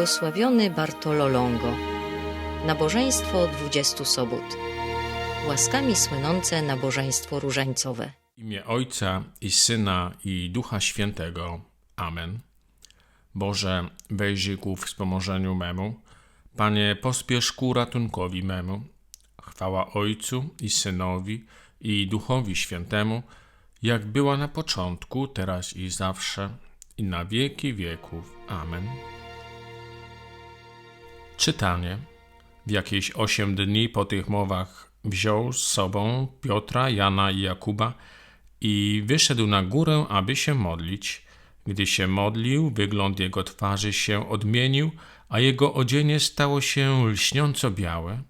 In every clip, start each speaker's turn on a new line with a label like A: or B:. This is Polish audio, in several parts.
A: Błogosławiony Bartolo Longo. Nabożeństwo 20 sobot. Łaskami słynące nabożeństwo różańcowe.
B: W imię Ojca i Syna i Ducha Świętego. Amen. Boże, wejrzyj ku wspomożeniu memu. Panie, pospiesz ku ratunkowi memu. Chwała Ojcu i Synowi i Duchowi Świętemu, jak była na początku, teraz i zawsze, i na wieki wieków. Amen. Czytanie. W jakieś osiem dni po tych mowach wziął z sobą Piotra, Jana i Jakuba i wyszedł na górę, aby się modlić. Gdy się modlił, wygląd jego twarzy się odmienił, a jego odzienie stało się lśniąco białe.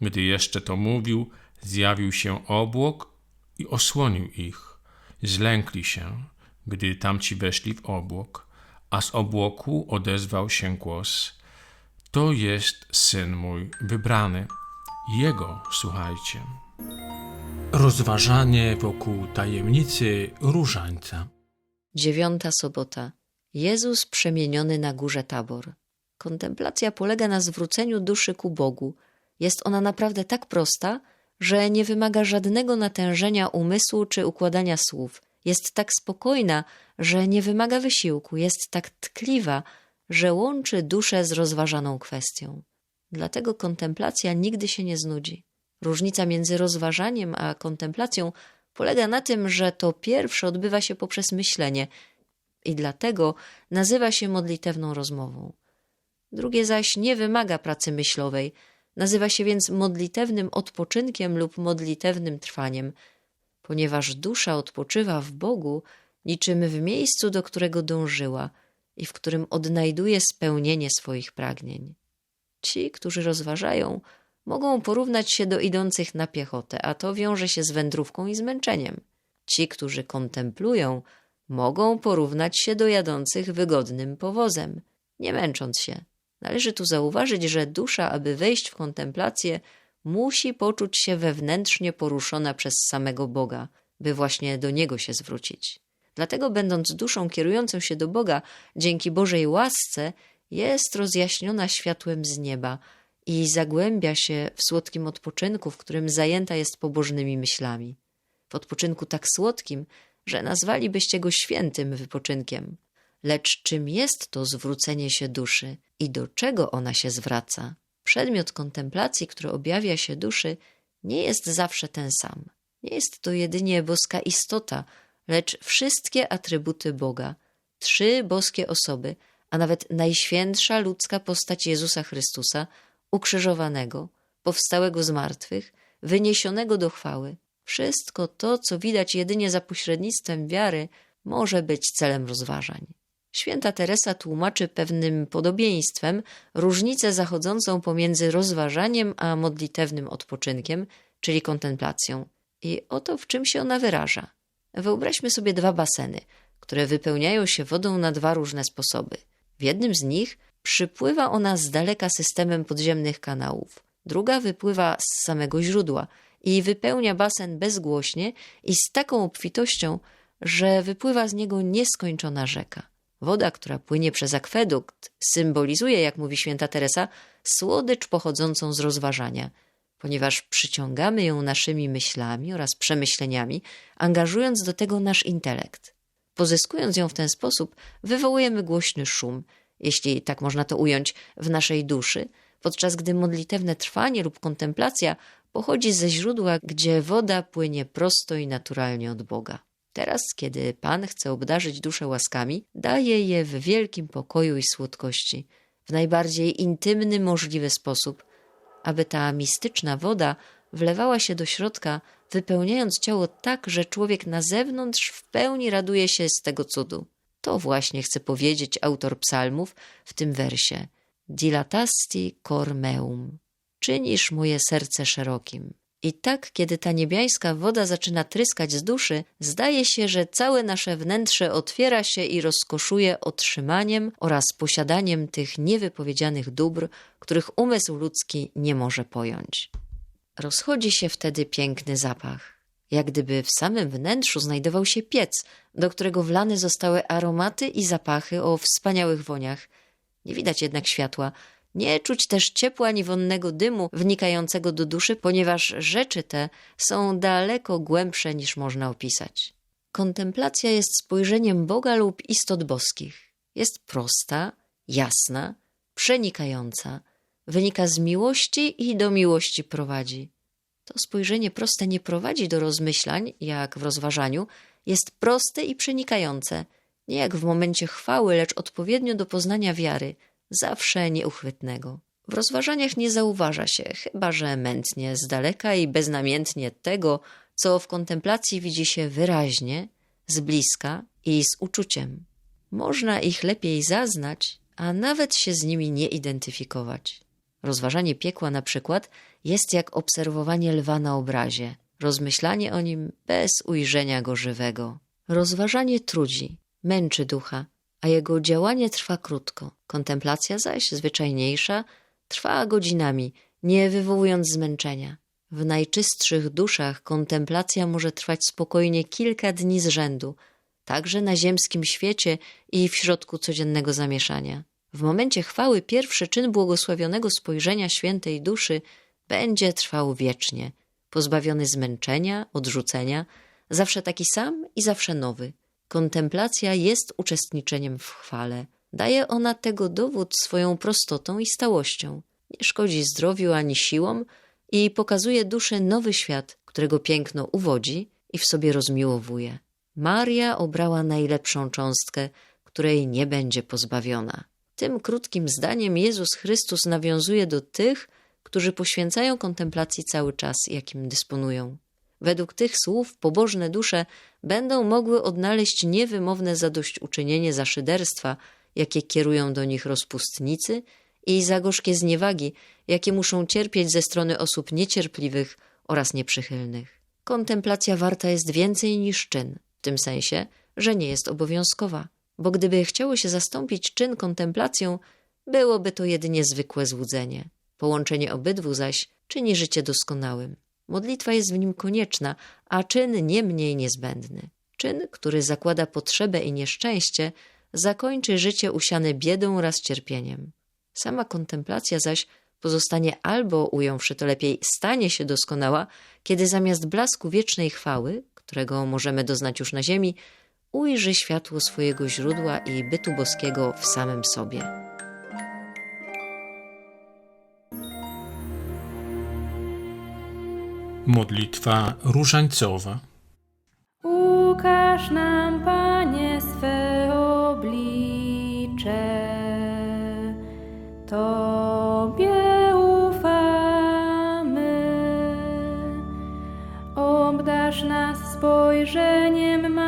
B: Gdy jeszcze to mówił, zjawił się obłok i osłonił ich. Zlękli się, gdy tamci weszli w obłok, a z obłoku odezwał się głos: To jest syn mój wybrany, jego słuchajcie. Rozważanie wokół tajemnicy różańca.
A: Dziewiąta sobota. Jezus przemieniony na górze Tabor. Kontemplacja polega na zwróceniu duszy ku Bogu. Jest ona naprawdę tak prosta, że nie wymaga żadnego natężenia umysłu czy układania słów. Jest tak spokojna, że nie wymaga wysiłku. Jest tak tkliwa, że łączy duszę z rozważaną kwestią. Dlatego kontemplacja nigdy się nie znudzi. Różnica między rozważaniem a kontemplacją polega na tym, że to pierwsze odbywa się poprzez myślenie i dlatego nazywa się modlitewną rozmową. Drugie zaś nie wymaga pracy myślowej, nazywa się więc modlitewnym odpoczynkiem lub modlitewnym trwaniem, ponieważ dusza odpoczywa w Bogu niczym w miejscu, do którego dążyła i w którym odnajduje spełnienie swoich pragnień. Ci, którzy rozważają, mogą porównać się do idących na piechotę, a to wiąże się z wędrówką i zmęczeniem. Ci, którzy kontemplują, mogą porównać się do jadących wygodnym powozem, nie męcząc się. Należy tu zauważyć, że dusza, aby wejść w kontemplację, musi poczuć się wewnętrznie poruszona przez samego Boga, by właśnie do Niego się zwrócić. Dlatego, będąc duszą kierującą się do Boga, dzięki Bożej łasce, jest rozjaśniona światłem z nieba i zagłębia się w słodkim odpoczynku, w którym zajęta jest pobożnymi myślami. W odpoczynku tak słodkim, że nazwalibyście go świętym wypoczynkiem. Lecz czym jest to zwrócenie się duszy i do czego ona się zwraca? Przedmiot kontemplacji, który objawia się duszy, nie jest zawsze ten sam. Nie jest to jedynie boska istota, lecz wszystkie atrybuty Boga, trzy boskie osoby, a nawet najświętsza ludzka postać Jezusa Chrystusa, ukrzyżowanego, powstałego z martwych, wyniesionego do chwały. Wszystko to, co widać jedynie za pośrednictwem wiary, może być celem rozważań. Święta Teresa tłumaczy pewnym podobieństwem różnicę zachodzącą pomiędzy rozważaniem a modlitewnym odpoczynkiem, czyli kontemplacją. I oto w czym się ona wyraża. Wyobraźmy sobie dwa baseny, które wypełniają się wodą na dwa różne sposoby. W jednym z nich przypływa ona z daleka systemem podziemnych kanałów, druga wypływa z samego źródła i wypełnia basen bezgłośnie i z taką obfitością, że wypływa z niego nieskończona rzeka. Woda, która płynie przez akwedukt, symbolizuje, jak mówi święta Teresa, słodycz pochodzącą z rozważania, ponieważ przyciągamy ją naszymi myślami oraz przemyśleniami, angażując do tego nasz intelekt. Pozyskując ją w ten sposób, wywołujemy głośny szum, jeśli tak można to ująć, w naszej duszy, podczas gdy modlitewne trwanie lub kontemplacja pochodzi ze źródła, gdzie woda płynie prosto i naturalnie od Boga. Teraz, kiedy Pan chce obdarzyć duszę łaskami, daje je w wielkim pokoju i słodkości, w najbardziej intymny możliwy sposób, aby ta mistyczna woda wlewała się do środka, wypełniając ciało tak, że człowiek na zewnątrz w pełni raduje się z tego cudu. To właśnie chce powiedzieć autor psalmów w tym wersie. Dilatasti cor meum. Czynisz moje serce szerokim. I tak, kiedy ta niebiańska woda zaczyna tryskać z duszy, zdaje się, że całe nasze wnętrze otwiera się i rozkoszuje otrzymaniem oraz posiadaniem tych niewypowiedzianych dóbr, których umysł ludzki nie może pojąć. Rozchodzi się wtedy piękny zapach. Jak gdyby w samym wnętrzu znajdował się piec, do którego wlane zostały aromaty i zapachy o wspaniałych woniach. Nie widać jednak światła. Nie czuć też ciepła ani wonnego dymu wnikającego do duszy, ponieważ rzeczy te są daleko głębsze niż można opisać. Kontemplacja jest spojrzeniem Boga lub istot boskich. Jest prosta, jasna, przenikająca, wynika z miłości i do miłości prowadzi. To spojrzenie proste nie prowadzi do rozmyślań, jak w rozważaniu, jest proste i przenikające, nie jak w momencie chwały, lecz odpowiednio do poznania wiary, zawsze nieuchwytnego. W rozważaniach nie zauważa się, chyba że mętnie, z daleka i beznamiętnie tego, co w kontemplacji widzi się wyraźnie, z bliska i z uczuciem. Można ich lepiej zaznać, a nawet się z nimi nie identyfikować. Rozważanie piekła na przykład jest jak obserwowanie lwa na obrazie, rozmyślanie o nim bez ujrzenia go żywego. Rozważanie trudzi, męczy ducha, a jego działanie trwa krótko. Kontemplacja zaś, zwyczajniejsza, trwa godzinami, nie wywołując zmęczenia. W najczystszych duszach kontemplacja może trwać spokojnie kilka dni z rzędu, także na ziemskim świecie i w środku codziennego zamieszania. W momencie chwały pierwszy czyn błogosławionego spojrzenia świętej duszy będzie trwał wiecznie, pozbawiony zmęczenia, odrzucenia, zawsze taki sam i zawsze nowy. Kontemplacja jest uczestniczeniem w chwale. Daje ona tego dowód swoją prostotą i stałością. Nie szkodzi zdrowiu ani siłom i pokazuje duszy nowy świat, którego piękno uwodzi i w sobie rozmiłowuje. Maria obrała najlepszą cząstkę, której nie będzie pozbawiona. Tym krótkim zdaniem Jezus Chrystus nawiązuje do tych, którzy poświęcają kontemplacji cały czas, jakim dysponują. Według tych słów pobożne dusze będą mogły odnaleźć niewymowne zadośćuczynienie za szyderstwa, jakie kierują do nich rozpustnicy i za gorzkie zniewagi, jakie muszą cierpieć ze strony osób niecierpliwych oraz nieprzychylnych. Kontemplacja warta jest więcej niż czyn, w tym sensie, że nie jest obowiązkowa, bo gdyby chciało się zastąpić czyn kontemplacją, byłoby to jedynie zwykłe złudzenie. Połączenie obydwu zaś czyni życie doskonałym. Modlitwa jest w nim konieczna, a czyn nie mniej niezbędny. Czyn, który zakłada potrzebę i nieszczęście, zakończy życie usiane biedą oraz cierpieniem. Sama kontemplacja zaś pozostanie albo, ująwszy to lepiej, stanie się doskonała, kiedy zamiast blasku wiecznej chwały, którego możemy doznać już na ziemi, ujrzy światło swojego źródła i bytu boskiego w samym sobie.
B: Modlitwa różańcowa.
C: Ukaż nam, Panie, swe oblicze. Tobie ufamy. Obdarz nas spojrzeniem, Maryjo,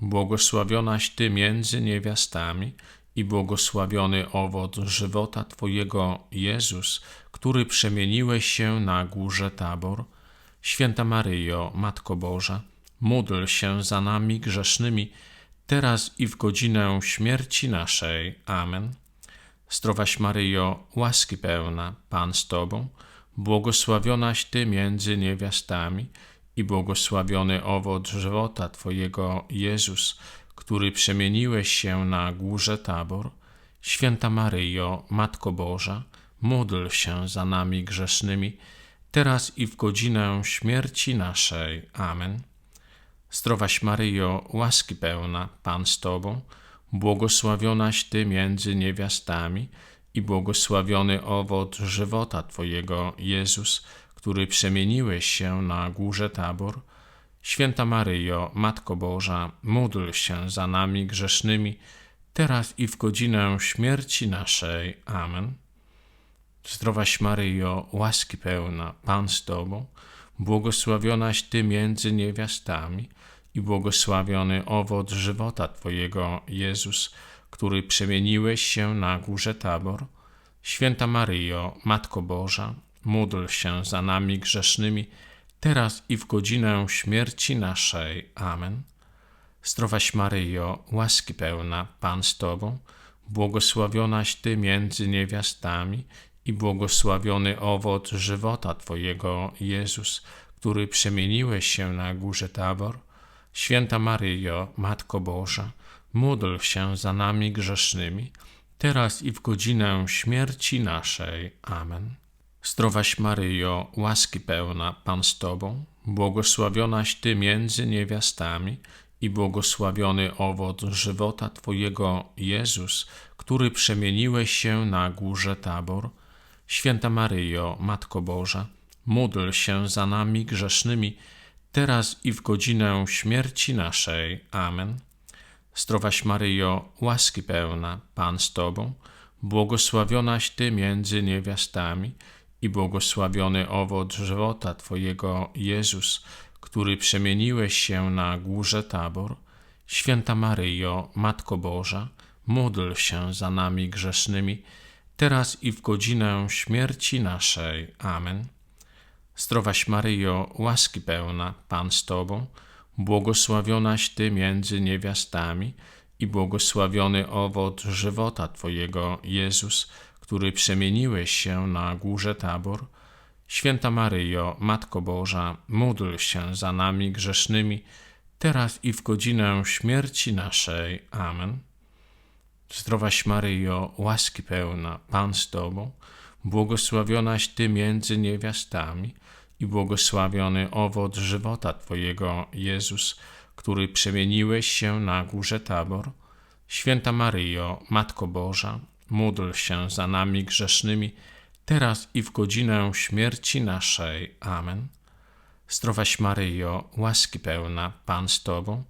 B: błogosławionaś Ty między niewiastami i błogosławiony owoc żywota Twojego, Jezus, który przemieniłeś się na górze Tabor. Święta Maryjo, Matko Boża, módl się za nami grzesznymi, teraz i w godzinę śmierci naszej. Amen. Zdrowaś Maryjo, łaski pełna, Pan z Tobą, błogosławionaś Ty między niewiastami i błogosławiony owoc żywota Twojego, Jezus, który przemieniłeś się na górze Tabor. Święta Maryjo, Matko Boża, módl się za nami grzesznymi, teraz i w godzinę śmierci naszej. Amen. Zdrowaś Maryjo, łaski pełna, Pan z Tobą, błogosławionaś Ty między niewiastami i błogosławiony owoc żywota Twojego, Jezus, który przemieniłeś się na górze Tabor. Święta Maryjo, Matko Boża, módl się za nami grzesznymi, teraz i w godzinę śmierci naszej. Amen. Zdrowaś Maryjo, łaski pełna, Pan z Tobą, błogosławionaś Ty między niewiastami i błogosławiony owoc żywota Twojego, Jezus, który przemieniłeś się na górze Tabor. Święta Maryjo, Matko Boża, módl się za nami grzesznymi, teraz i w godzinę śmierci naszej. Amen. Zdrowaś Maryjo, łaski pełna, Pan z Tobą, błogosławionaś Ty między niewiastami i błogosławiony owoc żywota Twojego, Jezus, który przemieniłeś się na górze Tabor. Święta Maryjo, Matko Boża, módl się za nami grzesznymi, teraz i w godzinę śmierci naszej. Amen. Zdrowaś Maryjo, łaski pełna, Pan z Tobą, błogosławionaś Ty między niewiastami i błogosławiony owoc żywota Twojego, Jezus, który przemieniłeś się na górze Tabor. Święta Maryjo, Matko Boża, módl się za nami grzesznymi, teraz i w godzinę śmierci naszej. Amen. Zdrowaś Maryjo, łaski pełna, Pan z Tobą, błogosławionaś Ty między niewiastami i błogosławiony owoc żywota Twojego, Jezus, który przemieniłeś się na górze Tabor. Święta Maryjo, Matko Boża, módl się za nami grzesznymi, teraz i w godzinę śmierci naszej. Amen. Zdrowaś Maryjo, łaski pełna, Pan z Tobą, błogosławionaś Ty między niewiastami i błogosławiony owoc żywota Twojego, Jezus, który przemieniłeś się na górze Tabor. Święta Maryjo, Matko Boża, módl się za nami grzesznymi, teraz i w godzinę śmierci naszej. Amen. Zdrowaś Maryjo, łaski pełna, Pan z Tobą, błogosławionaś Ty między niewiastami i błogosławiony owoc żywota Twojego, Jezus, który przemieniłeś się na górze Tabor. Święta Maryjo, Matko Boża, módl się za nami grzesznymi, teraz i w godzinę śmierci naszej. Amen. Zdrowaś Maryjo, łaski pełna, Pan z Tobą,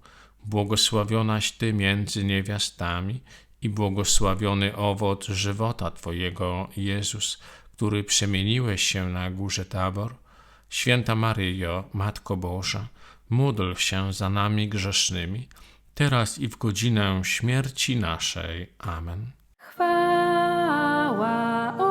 B: błogosławionaś Ty między niewiastami i błogosławiony owoc żywota Twojego, Jezus, który przemieniłeś się na górze Tabor. Święta Maryjo, Matko Boża, módl się za nami grzesznymi, teraz i w godzinę śmierci naszej. Amen.
C: Chwała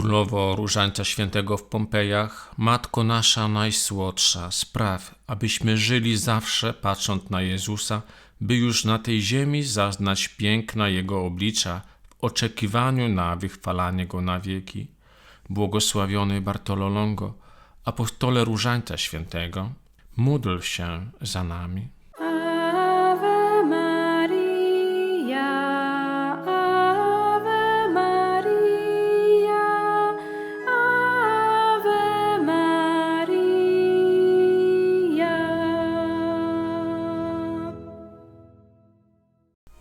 B: Królowo Różańca Świętego w Pompejach, Matko nasza najsłodsza, spraw, abyśmy żyli zawsze patrząc na Jezusa, by już na tej ziemi zaznać piękna Jego oblicza w oczekiwaniu na wychwalanie Go na wieki. Błogosławiony Bartololongo, apostole Różańca Świętego, módl się za nami.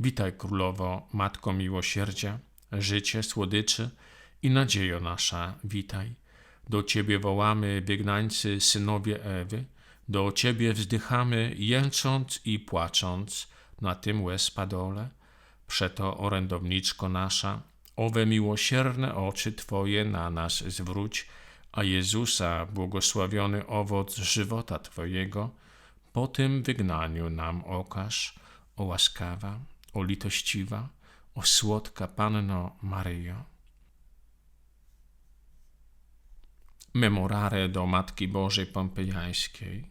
B: Witaj królowo, matko miłosierdzia, życie, słodyczy i nadziejo nasza, witaj. Do Ciebie wołamy, wygnańcy, synowie Ewy, do Ciebie wzdychamy, jęcząc i płacząc na tym łez padole. Przeto, orędowniczko nasza, owe miłosierne oczy Twoje na nas zwróć, a Jezusa, błogosławiony owoc żywota Twojego, po tym wygnaniu nam okaż, o łaskawa, o litościwa, o słodka Panno Maryjo. Memorare do Matki Bożej Pompejańskiej.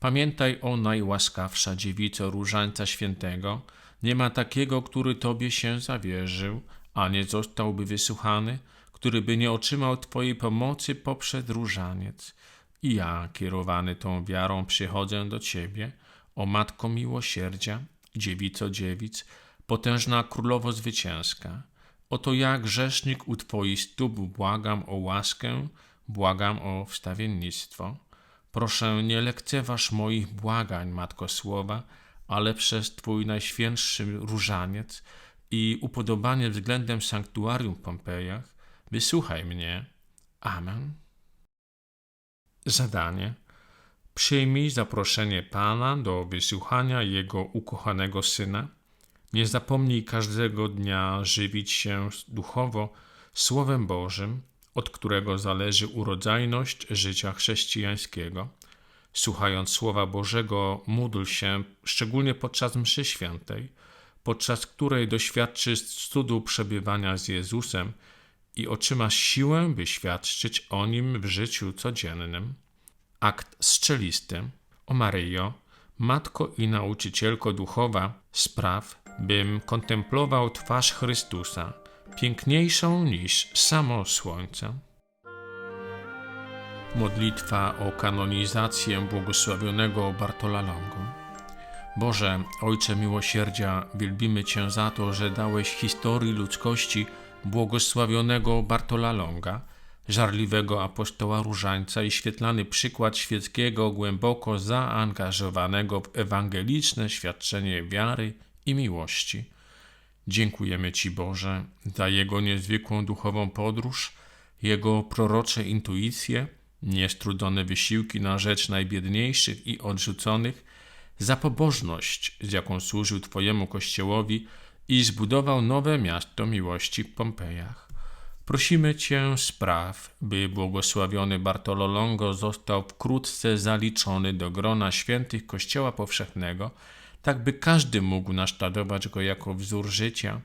B: Pamiętaj o najłaskawsza dziewico Różańca Świętego, nie ma takiego, który Tobie się zawierzył, a nie zostałby wysłuchany, który by nie otrzymał Twojej pomocy poprzez różaniec. I ja, kierowany tą wiarą, przychodzę do Ciebie, o Matko Miłosierdzia, dziewico dziewic, potężna Królowo Zwycięska. Oto ja, grzesznik u Twoich stóp, błagam o łaskę, błagam o wstawiennictwo. Proszę, nie lekceważ moich błagań, Matko Słowa, ale przez Twój najświętszy różaniec i upodobanie względem sanktuarium Pompejach, wysłuchaj mnie. Amen. Zadanie. Przyjmij zaproszenie Pana do wysłuchania Jego ukochanego Syna. Nie zapomnij każdego dnia żywić się duchowo Słowem Bożym, od którego zależy urodzajność życia chrześcijańskiego. Słuchając Słowa Bożego, módl się, szczególnie podczas mszy świętej, podczas której doświadczysz cudu przebywania z Jezusem i otrzymasz siłę, by świadczyć o Nim w życiu codziennym. Akt strzelisty. O Maryjo, Matko i Nauczycielko Duchowa, spraw, bym kontemplował twarz Chrystusa, piękniejszą niż samo słońce. Modlitwa o kanonizację błogosławionego Bartola Longo. Boże, Ojcze miłosierdzia, wielbimy Cię za to, że dałeś historii ludzkości błogosławionego Bartola Longa, żarliwego apostoła różańca i świetlany przykład świeckiego, głęboko zaangażowanego w ewangeliczne świadczenie wiary i miłości. Dziękujemy Ci, Boże, za Jego niezwykłą duchową podróż, Jego prorocze intuicje, niestrudzone wysiłki na rzecz najbiedniejszych i odrzuconych, za pobożność, z jaką służył Twojemu Kościołowi i zbudował nowe miasto miłości w Pompejach. Prosimy Cię, spraw, by błogosławiony Bartolo Longo został wkrótce zaliczony do grona świętych Kościoła Powszechnego, tak by każdy mógł naśladować go jako wzór życia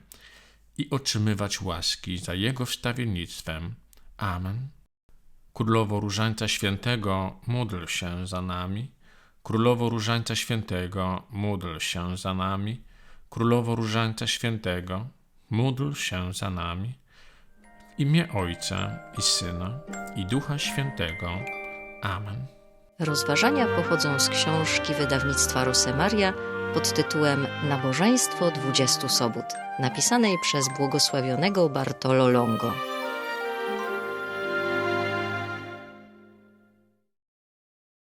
B: i otrzymywać łaski za jego wstawiennictwem. Amen. Królowo Różańca Świętego, módl się za nami. Królowo Różańca Świętego, módl się za nami. Królowo Różańca Świętego, módl się za nami. Imię Ojca i Syna i Ducha Świętego. Amen.
A: Rozważania pochodzą z książki wydawnictwa Rosemaria pod tytułem Nabożeństwo 20 sobót, napisanej przez błogosławionego Bartolo Longo.